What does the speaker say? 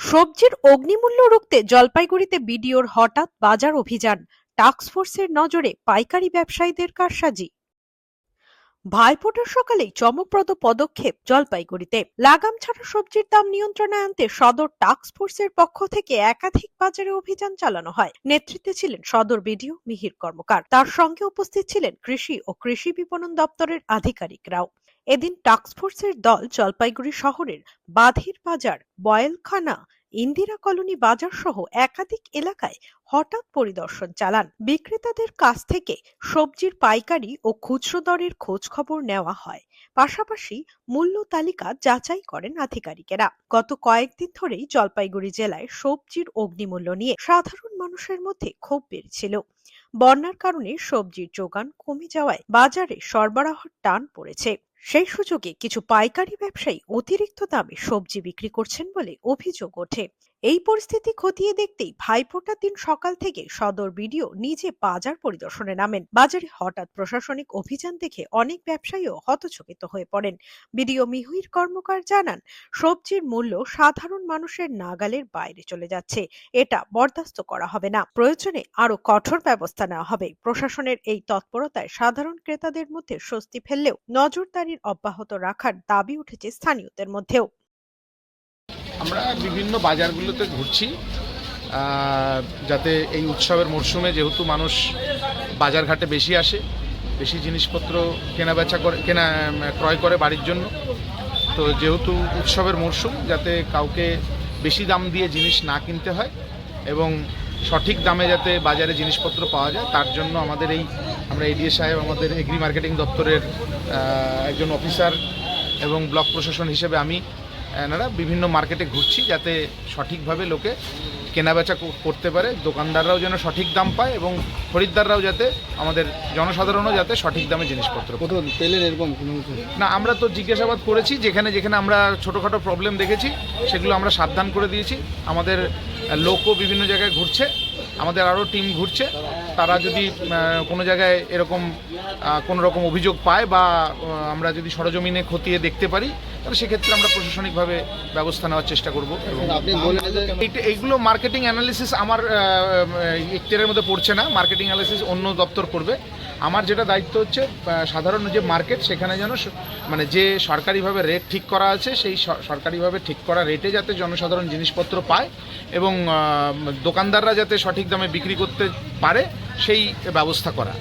সবজির অগ্নিমূল্য রুখতে জলপাইগুড়িতে বিডিওর হঠাৎ বাজার অভিযান টাস্কফোর্সের নজরে পাইকারি ব্যবসায়ীদের কারসাজি। ভাইফোঁটার সকালেই চমকপ্রদ পদক্ষেপ জলপাইগুড়িতে। লাগাম ছাড়া সবজির দাম নিয়ন্ত্রণে আনতে সদর টাস্কফোর্সের পক্ষ থেকে একাধিক বাজারে অভিযান চালানো হয়। নেতৃত্বে ছিলেন সদর বিডিও মিহির কর্মকার। তার সঙ্গে উপস্থিত ছিলেন কৃষি ও কৃষি বিপণন দপ্তরের আধিকারিকরাও। এদিন টাস্কফোর্সের দল জলপাইগুড়ি শহরের বাধির বাজার, বয়েলখানা, ইন্দিরা কলোনি বাজার সহ একাধিক এলাকায় হঠাৎ পরিদর্শন চালান। বিক্রেতাদের কাছ থেকে সবজির পাইকারি ও খুচরো দরের খোঁজ খবর নেওয়া হয়। পাশাপাশি মূল্য তালিকা যাচাই করেন আধিকারিকেরা। গত কয়েকদিন ধরেই জলপাইগুড়ি জেলায় সবজির অগ্নিমূল্য নিয়ে সাধারণ মানুষের মধ্যে ক্ষোভ বেড়েছিল। বন্যার কারণে সবজির যোগান কমে যাওয়ায় বাজারে সরবরাহর টান পড়েছে। সেই সুযোগে কিছু পাইকারি ব্যবসায়ী অতিরিক্ত দামে সবজি বিক্রি করছেন বলে অভিযোগ ওঠে। এই পরিস্থিতি খতিয়ে দেখতেই ভাইফোঁটার দিন সকাল থেকে সদর বিডিও নিজে বাজার পরিদর্শনে নামেন। বাজারে হঠাৎ প্রশাসনিক অভিযান দেখে অনেক ব্যবসায়ীও হতচকিত হয়ে পড়েন। বিডিও মিহুইর কর্মকার জানান, সবজির মূল্য সাধারণ মানুষের নাগালের বাইরে চলে যাচ্ছে। এটা বরদাস্ত করা হবে না। প্রয়োজনে আরও কঠোর ব্যবস্থা নেওয়া হবে। প্রশাসনের এই তৎপরতায় সাধারণ ক্রেতাদের মধ্যে স্বস্তি ফেললেও নজরদারির অব্যাহত রাখার দাবি উঠেছে স্থানীয়দের মধ্যেও। আমরা বিভিন্ন বাজারগুলোতে ঘুরছি যাতে এই উৎসবের মরশুমে যেহেতু মানুষ বাজারঘাটে বেশি আসে, বেশি জিনিসপত্র কেনা বেচা করে, কেনা ক্রয় করে বাড়ির জন্য। তো যেহেতু উৎসবের মরশুম, যাতে কাউকে বেশি দাম দিয়ে জিনিস না কিনতে হয় এবং সঠিক দামে যাতে বাজারে জিনিসপত্র পাওয়া যায়, তার জন্য আমাদের এই, আমরা এডিএ সাহেব, আমাদের এগ্রি মার্কেটিং দপ্তরের একজন অফিসার এবং ব্লক প্রশাসন হিসেবে আমি এনারা বিভিন্ন মার্কেটে ঘুরছি যাতে সঠিকভাবে লোকে কেনাবেচা বেচা করতে পারে। দোকানদাররাও যেন সঠিক দাম পায় এবং খরিদ্দাররাও যাতে আমাদের জনসাধারণও যাতে সঠিক দামে জিনিসপত্র তেলের এরকম না আমরা তো জিজ্ঞাসাবাদ করেছি যেখানে যেখানে আমরা ছোটোখাটো প্রবলেম দেখেছি সেগুলো আমরা সাবধান করে দিয়েছি। আমাদের লোকও বিভিন্ন জায়গায় ঘুরছে। আমাদের আরও টিম ঘুরছে। তারা যদি কোনো জায়গায় এরকম কোনো রকম অভিযোগ পায় বা আমরা যদি সরজমিনে খতিয়ে দেখতে পারি তাহলে সেক্ষেত্রে আমরা প্রশাসনিকভাবে ব্যবস্থা নেওয়ার চেষ্টা করব। এবং আপনি এইটা- এইগুলো মার্কেটিং অ্যানালিসিস আমার ইকতিয়ারের মধ্যে পড়ছে না। মার্কেটিং অ্যানালিসিস অন্য দপ্তর করবে। আমার যেটা দায়িত্ব হচ্ছে সাধারণ যে মার্কেট সেখানে যেন মানে যে সরকারিভাবে রেট ঠিক করা আছে সেই সরকারিভাবে ঠিক করা রেটে যাতে জনসাধারণ জিনিসপত্র পায় এবং দোকানদাররা যাতে সঠিক দামে বিক্রি করতে পারে সেই ব্যবস্থা করা।